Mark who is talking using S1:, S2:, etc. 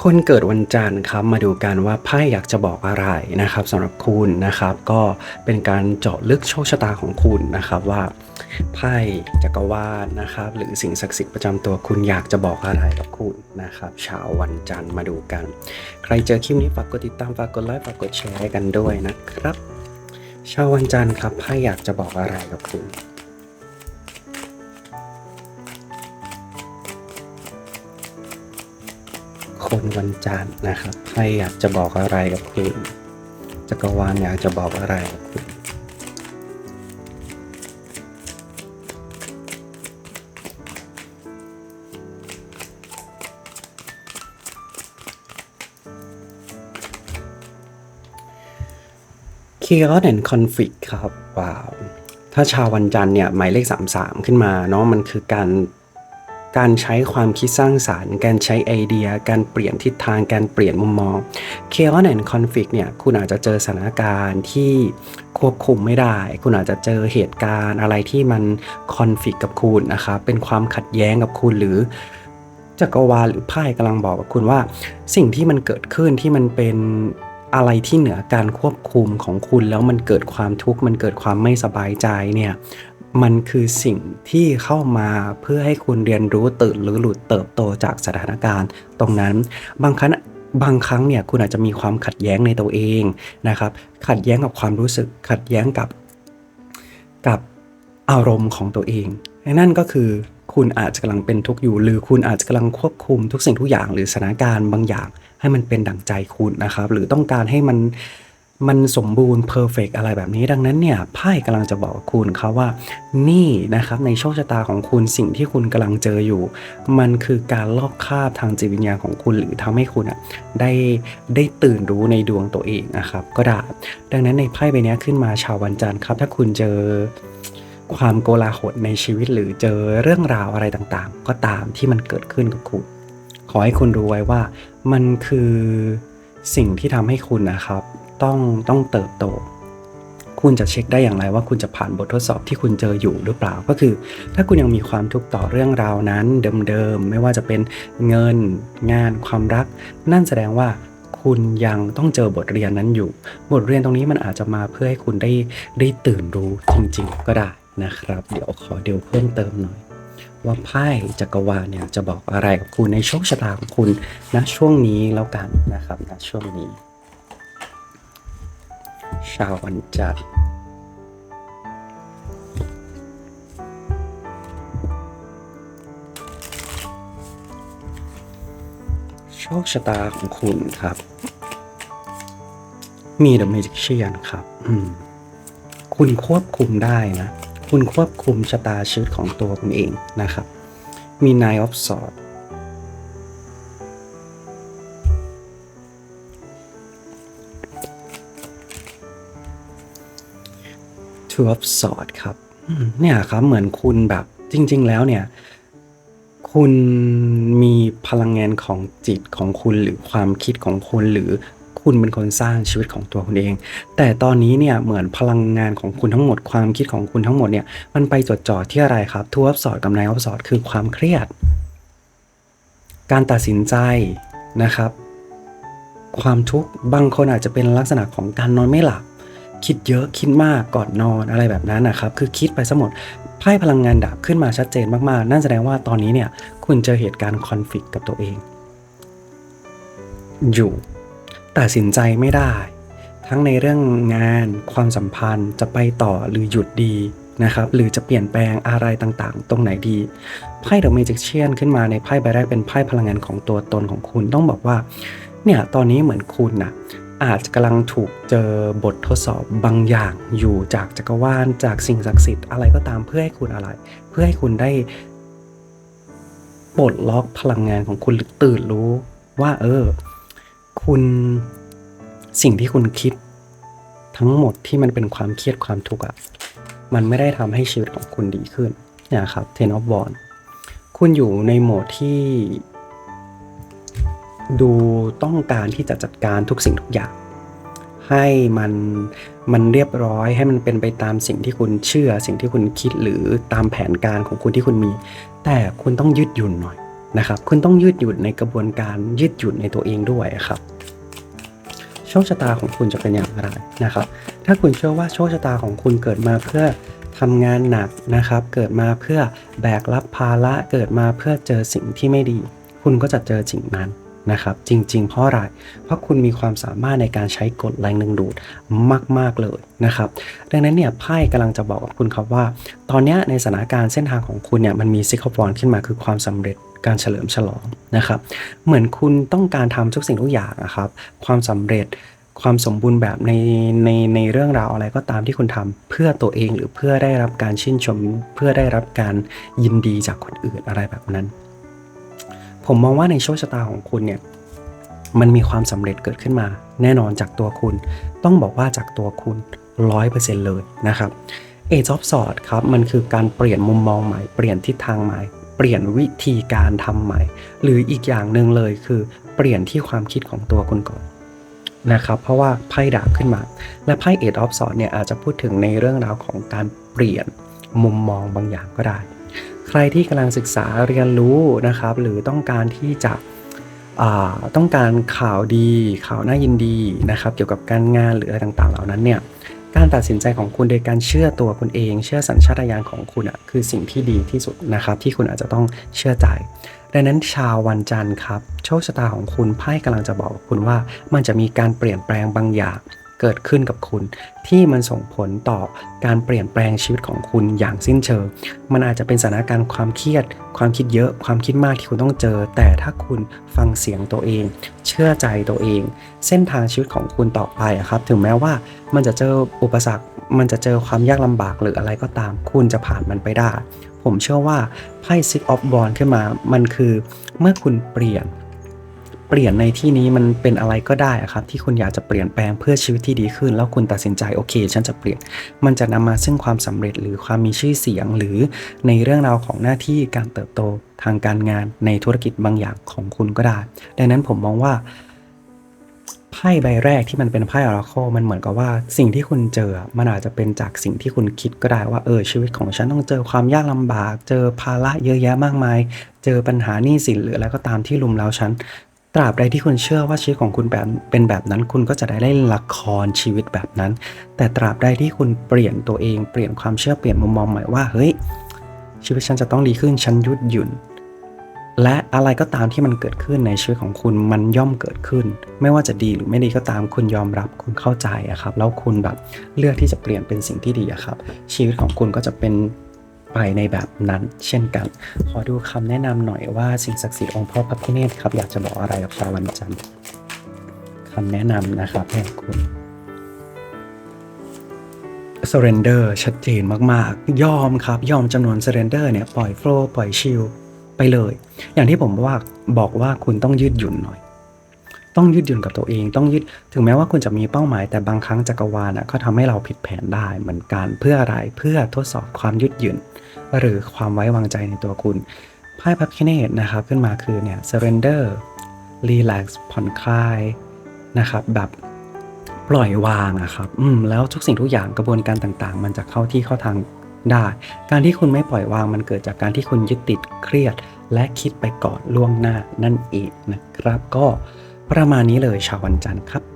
S1: คนเกิดวันจันทร์ครับมาดูกันว่าไพ่อยากจะบอกอะไรนะครับสำหรับคุณนะครับ ก็เป็นการเจาะลึกโชคชะตาของคุณนะครับว่าไพ่จักรวาลนะครับ หรือสิ่งศักดิ์สิทธิ์ประจำตัวคุณอยากจะบอกอะไรกับคุณนะครับเช้าวันจันทร์มาดูกัน ใครเจอคลิปนี้ฝากกดติดตามฝากกดไลค์ฝากกดแชร์กันด้วยนะครับเช้าวันจันทร์ครับไพ่อยากจะบอกอะไรกับคุณ คนวันจันทร์นะครับ ใครอยากจะบอกอะไรกับคุณจักรวาลอยากจะบอกอะไรกับคุณ Chaos and Conflict ครับว้าวถ้าชาววันจันทร์เนี่ยหมายเลข 33 ขึ้นมาเนาะมันคือการ การใช้ความคิดสร้างสารรค์ การใช้ไอเดีย การเปลี่ยนทิศทาง การเปลี่ยนมุมมอง Chaos and Conflict เนี่ย คุณอาจจะเจอสถานการณ์ที่ควบคุมไม่ได้ คุณอาจจะเจอเหตุการณ์อะไรที่มันคอนฟ lict กับคุณนะครับ เป็นความขัดแย้งกับคุณหรือจักรวาลหรือไพ่กำลังบอกกับคุณว่า สิ่งที่มันเกิดขึ้นที่มันเป็นอะไรที่เหนือการควบคุมของคุณแล้วมันเกิดความทุกข์มันเกิดความไม่สบายใจเนี่ย มันคือสิ่งที่เข้ามาเพื่อให้คุณเรียนรู้ตื่นหรือหลุดเติบโตจากสถานการณ์ ตรงนั้นบางครั้งบางครั้งเนี่ยคุณอาจจะมีความขัดแย้งในตัวเองนะครับ ขัดแย้งกับความรู้สึกขัดแย้งกับกับอารมณ์ของตัวเองนั่นก็คือคุณอาจจะกำลังเป็นทุกข์อยู่ หรือคุณอาจจะกำลังควบคุมทุกสิ่งทุกอย่าง หรือสถานการณ์บางอย่างให้มันเป็นดั่งใจคุณนะครับ หรือต้องการให้มัน มันสมบูรณ์เพอร์เฟกอะไรแบบนี้ดังนั้นเนี่ยไพ่กำลังจะบอกคุณครับว่า นี่นะครับในโชคชะตาของคุณสิ่งที่คุณกำลังเจออยู่ มันคือการลอกคาบทางจิตวิญญาณของคุณหรือทำให้คุณอะได้ได้ตื่นรู้ในดวงตัวเองนะครับก็ได้ ดังนั้นในไพ่ใบนี้ขึ้นมาชาววันจันทร์ครับ ถ้าคุณเจอความโกลาหลในชีวิตหรือเจอเรื่องราวอะไรต่างๆ ก็ตามที่มันเกิดขึ้นกับคุณ ขอให้คุณรู้ไว้ว่ามันคือสิ่งที่ทำให้คุณนะครับ ต้องต้องเติบโต คุณจะเช็คได้อย่างไรว่าคุณจะผ่านบททดสอบที่คุณเจออยู่หรือเปล่าก็คือ ถ้าคุณยังมีความทุกข์ต่อเรื่องราวนั้น เดิมๆไม่ว่าจะเป็นเงิน งานความรัก นั่นแสดงว่าคุณยังต้องเจอบทเรียนนั้นอยู่ บทเรียนตรงนี้มันอาจจะมาเพื่อให้คุณได้ได้ตื่นรู้จริงๆ ก็ได้นะครับ เดี๋ยวขอเดี๋ยวเพิ่มเติมหน่อย ว่าไพ่จักรวาลเนี่ยจะบอกอะไรกับคุณในโชคชะตาของคุณณช่วงนี้แล้วกันนะครับณช่วงนี้ ชาววันจันทร์โชคชะตาของคุณครับ มี The Magician ครับ อืม คุณควบคุมได้นะ คุณควบคุมชะตาชีวิตของตัวคุณเองนะครับ มี Nine of Swords ทูออฟสอด ครับเนี่ยครับเหมือนคุณแบบจริง ๆ แล้วเนี่ย คุณมีพลังงานของจิตของคุณหรือความคิดของคุณหรือคุณเป็นคนสร้างชีวิตของตัวคุณเอง แต่ตอนนี้เนี่ยเหมือนพลังงานของคุณทั้งหมดความคิดของคุณทั้งหมดเนี่ยมันไปจดจ่อที่อะไรครับทูอัพสอดกับไนอัพสอดคือความเครียด การตัดสินใจนะครับ ความทุกข์บางคนอาจจะเป็นลักษณะของการนอนไม่หลับ คิดเยอะคิดมากก่อนนอนอะไรแบบนั้นนะครับ คือคิดไปซะหมดไพ่พลังงานดาบขึ้นมาชัดเจนมากๆ นั่นแสดงว่าตอนนี้เนี่ยคุณเจอเหตุการณ์คอนฟ lict กับตัวเอง อยู่ตัดสินใจไม่ได้ ทั้งในเรื่องงานความสัมพันธ์จะไปต่อหรือหยุดดีนะครับหรือจะเปลี่ยนแปลงอะไรต่างๆ ตรงไหนดีไพ่เดอะเมจิกเชียนขึ้นมาในไพ่ใบแรกเป็นไพ่พลังงานของตัวตนของคุณต้องบอกว่าเนี่ยตอนนี้เหมือนคุณนะ อาจจะกำลังถูกเจอบททดสอบบางอย่างอยู่จากจักรวาลจากสิ่งศักดิ์สิทธิ์อะไรก็ตามเพื่อให้คุณอะไร เพื่อให้คุณได้ปลดล็อกพลังงานของคุณหรือตื่นรู้ว่า เออ คุณสิ่งที่คุณคิด ทั้งหมดที่มันเป็นความเครียดความทุกข์อะมันไม่ได้ทำให้ชีวิตของคุณดีขึ้นเนี่ยครับ Ten of w a n d คุณอยู่ในโหมดที่ ดูต้องการที่จะจัดการทุกสิ่งทุกอย่าง ให้มันมันเรียบร้อยให้มันเป็นไปตามสิ่งที่คุณเชื่อ สิ่งที่คุณคิดหรือตามแผนการของคุณที่คุณมี แต่คุณต้องยืดหยุ่นหน่อยนะครับ คุณต้องยืดหยุ่นในกระบวนการยืดหยุ่นในตัวเองด้วยครับโชคชะตาของคุณจะเป็นอย่างไรนะครับ ถ้าคุณเชื่อว่าโชคชะตาของคุณเกิดมาเพื่อทำงานหนักนะครับ เกิดมาเพื่อแบกรับภาระ เกิดมาเพื่อเจอสิ่งที่ไม่ดี คุณก็จะเจอสิ่งนั้น นะครับ จริง ๆ เพราะอะไร เพราะคุณมีความสามารถในการใช้กฎแรงดึงดูดมาก ๆ เลยนะครับ ดังนั้นเนี่ยไพ่กำลังจะบอกกับคุณครับว่า ตอนนี้ในสถานการณ์เส้นทางของคุณเนี่ยมันมีซิคอฟอนขึ้นมาคือความสำเร็จการเฉลิมฉลองนะครับ เหมือนคุณต้องการทำทุกสิ่งทุกอย่างนะครับ ความสำเร็จความสมบูรณ์แบบในในในเรื่องราวอะไรก็ตามที่คุณทำเพื่อตัวเองหรือเพื่อได้รับการชื่นชม เพื่อได้รับการยินดีจากคนอื่นอะไรแบบนั้น ผมมองว่าในโชคชะตาของคุณเนี่ยมันมีความสำเร็จเกิดขึ้นมา แน่นอนจากตัวคุณ ต้องบอกว่าจากตัวคุณ 100%เลยนะครับ Age of Sword ครับมันคือการเปลี่ยนมุมมองใหม่ เปลี่ยนทิศทางใหม่ เปลี่ยนวิธีการทำใหม่ หรืออีกอย่างหนึ่งเลยคือ เปลี่ยนที่ความคิดของตัวคุณก่อนนะครับ เพราะว่าไพ่ดาบขึ้นมา และไพ่เอ็ดออฟสอนเนี่ยอาจจะพูดถึงในเรื่องราวของการเปลี่ยนมุมมองบางอย่างก็ได้ ใครที่กำลังศึกษาเรียนรู้นะครับ หรือต้องการที่จะต้องการข่าวดีข่าวน่ายินดีนะครับ เกี่ยวกับการงานหรืออะไรต่างๆ เหล่านั้นเนี่ยการตัดสินใจของคุณโดยการเชื่อตัวคุณเอง เชื่อสัญชาตญาณของคุณอะคือสิ่งที่ดีที่สุดนะครับ ที่คุณอาจจะต้องเชื่อใจ ดังนั้นชาววันจันทร์ครับ โชคชะตาของคุณไพ่กำลังจะบอกคุณว่า มันจะมีการเปลี่ยนแปลงบางอย่าง เกิดขึ้นกับคุณ ที่มันส่งผลต่อการเปลี่ยนแปลงชีวิตของคุณอย่างสิ้นเชิง มันอาจจะเป็นสถานการณ์ความเครียด ความคิดเยอะ ความคิดมากที่คุณต้องเจอ แต่ถ้าคุณฟังเสียงตัวเอง เชื่อใจตัวเอง เส้นทางชีวิตของคุณต่อไปครับ ถึงแม้ว่ามันจะเจออุปสรรค มันจะเจอความยากลำบากหรืออะไรก็ตาม คุณจะผ่านมันไปได้ ผมเชื่อว่าไพ่ Six of b o n ขึ้นมา มันคือเมื่อคุณเปลี่ยน ปลี่ยนในที่นี้มันเป็นอะไรก็ได้ครับที่คุณอยากจะเปลี่ยนแปลงเพื่อชีวิตที่ดีขึ้น แล้วคุณตัดสินใจโอเค ฉันจะเปลี่ยน มันจะนำมาซึ่งความสำเร็จหรือความมีชื่อเสียงหรือในเรื่องราวของหน้าที่การเติบโตทางการงานในธุรกิจบางอย่างของคุณก็ได้ ดังนั้นผมมองว่าไพ่ใบแรกที่มันเป็นไพ่ออราโคมันเหมือนกับว่าสิ่งที่คุณเจอ มันอาจจะเป็นจากสิ่งที่คุณคิดก็ได้ว่าเออชีวิตของฉันต้องเจอความยากลำบาก เจอภาระเยอะแยะมากมาย เจอปัญหาหนี้สินหรืออะไรก็ตามที่ลุมเล้าฉัน ตราบใดที่คุณเชื่อว่าชีวิตของคุณแบบเป็นแบบนั้น คุณก็จะได้เล่นละครชีวิตแบบนั้น แต่ตราบใดที่คุณเปลี่ยนตัวเองเปลี่ยนความเชื่อเปลี่ยนมุมมองใหม่ว่าเฮ้ยชีวิตฉันจะต้องดีขึ้นฉันยุดหยุ่น และอะไรก็ตามที่มันเกิดขึ้นในชีวิตของคุณมันย่อมเกิดขึ้น ไม่ว่าจะดีหรือไม่ดีก็ตามคุณยอมรับคุณเข้าใจอะครับแล้วคุณแบบเลือกที่จะเปลี่ยนเป็นสิ่งที่ดีอะครับ ชีวิตของคุณก็จะเป็น ไปในแบบนั้นเช่นกัน ขอดูคำแนะนำหน่อยว่าสิ่งศักดิ์สิทธิ์องค์พ่อพระพิเนศครับ อยากจะบอกอะไรกับชาววันจันทร์คำแนะนำนะครับให้กับคุณ surrender ชัดเจนมากๆ ยอมครับ ยอมจำนวน surrender เนี่ย ปล่อย flow ปล่อย chill ไปเลย อย่างที่ผมว่าบอกว่าคุณต้องยืดหยุ่นหน่อย ต้องยืดหยุ่นกับตัวเอง ต้องยืดถึงแม้ว่าคุณจะมีเป้าหมาย แต่บางครั้งจักรวาลอะก็ทำให้เราผิดแผนได้เหมือนกันเพื่ออะไรเพื่อทดสอบความยืดหยุ่น หรือความไว้วางใจในตัวคุณไพ่พับคิเนตนะครับขึ้นมาคือเนี่ย surrender relax ผ่อนคลายนะครับแบบปล่อยวางอะครับอืมแล้วทุกสิ่งทุกอย่างกระบวนการต่างๆ มันจะเข้าที่เข้าทางได้ การที่คุณไม่ปล่อยวางมันเกิดจากการที่คุณยึดติดเครียด และคิดไปก่อนล่วงหน้านั่นเองนะครับก็ ประมาณนี้เลยชาววันจันทร์ครับ